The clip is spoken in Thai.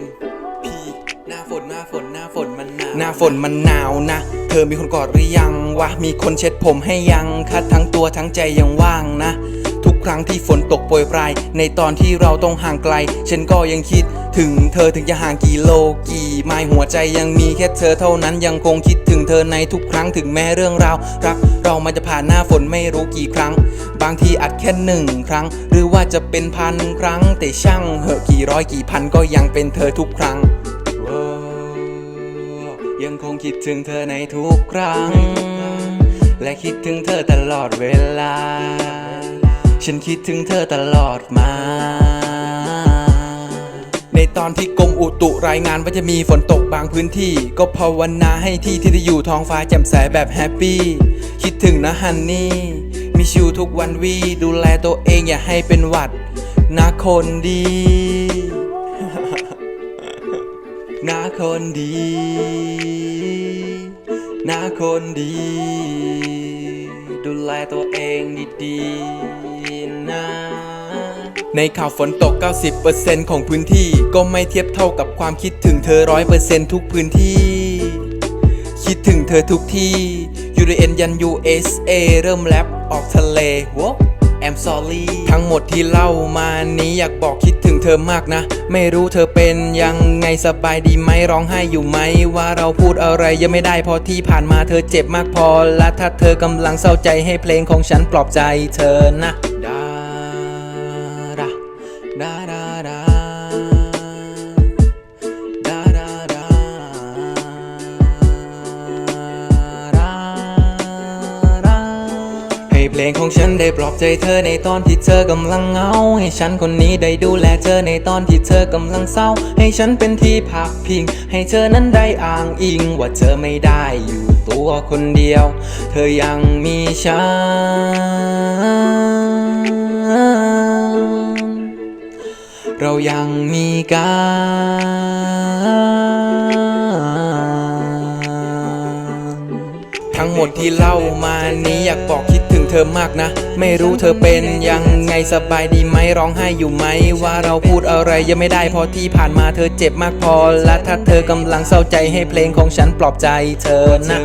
N P หน้าฝนหน้าฝนหน้าฝนมันหนาวหน้าฝนมันหนาวนะ เธอมีคนกอดหรือยังวะ มีคนเช็ดผมให้ยังคัดทั้งตัวทั้งใจยังว่างนะ ทุกครั้งที่ฝนตกโปรยปลาย ในตอนที่เราต้องห่างไกล ฉันก็ยังคิดถึงเธอถึงจะห่างกี่โลกี่ไมล์หัวใจยังมีแค่เธอเท่านั้นยังคงคิดถึงเธอในทุกครั้งถึงแม้เรื่องราวรักเรามันจะผ่านหน้าฝนไม่รู้กี่ครั้ง บางทีอาจแค่หนึ่งครั้ง หรือว่าจะเป็นพันครั้ง แต่ช่างเหอะกี่ร้อยกี่พันก็ยังเป็นเธอทุกครั้งยังคงคิดถึงเธอในทุกครั้ง และคิดถึงเธอตลอดเวลา ฉันคิดถึงเธอตลอดมา ในตอนที่กรมอุตุรายงานว่าจะมีฝนตกบางพื้นที่ ก็ภาวนาให้ที่ที่ได้อยู่ท้องฟ้าแจ่มใสแบบแฮปปี้ คิดถึงนะฮันนี่ มีชิวทุกวันวีดูแลตัวเองอย่าให้เป็นหวัด นะคนดีนาคนดีนาคนดี ดูแลตัวเองดีๆนะ ในข่าวฝนตก 90%ของพื้นที่ ก็ไม่เทียบเท่ากับความคิดถึงเธอ 100%ทุกพื้นที่ คิดถึงเธอทุกที่ยูเอ็นยัน USA เริ่มแรปออกทะเลวะ I'm sorry ทั้งหมดที่เล่ามานี้อยากบอกคิดถึงเธอมากนะ ไม่รู้เธอเป็นยังไงสบายดีไหมร้องไห้อยู่ไหม ว่าเราพูดอะไรยังไม่ได้พอที่ผ่านมาเธอเจ็บมากพอ และถ้าเธอกำลังเศร้าใจให้เพลงของฉันปลอบใจเธอนะดาดาดาดาดา เพลงของฉันได้ปลอบใจเธอในตอนที่เธอกำลังเหงา ให้ฉันคนนี้ได้ดูแลเธอในตอนที่เธอกำลังเศร้า ให้ฉันเป็นที่พักพิง ให้เธอนั้นได้อ้างอิง ว่าเธอไม่ได้อยู่ตัวคนเดียว เธอยังมีฉัน เรายังมีกันทั้งหมดที่เล่ามานี้อยากบอกคิดถึง เธอมากนะ ไม่รู้เธอเป็นยังไงสบายดีไหมร้องไห้อยู่ไหม ว่าเราพูดอะไรยังไม่ได้พอที่ผ่านมาเธอเจ็บมากพอ และถ้าเธอกำลังเศร้าใจให้เพลงของฉันปลอบใจเธอนะ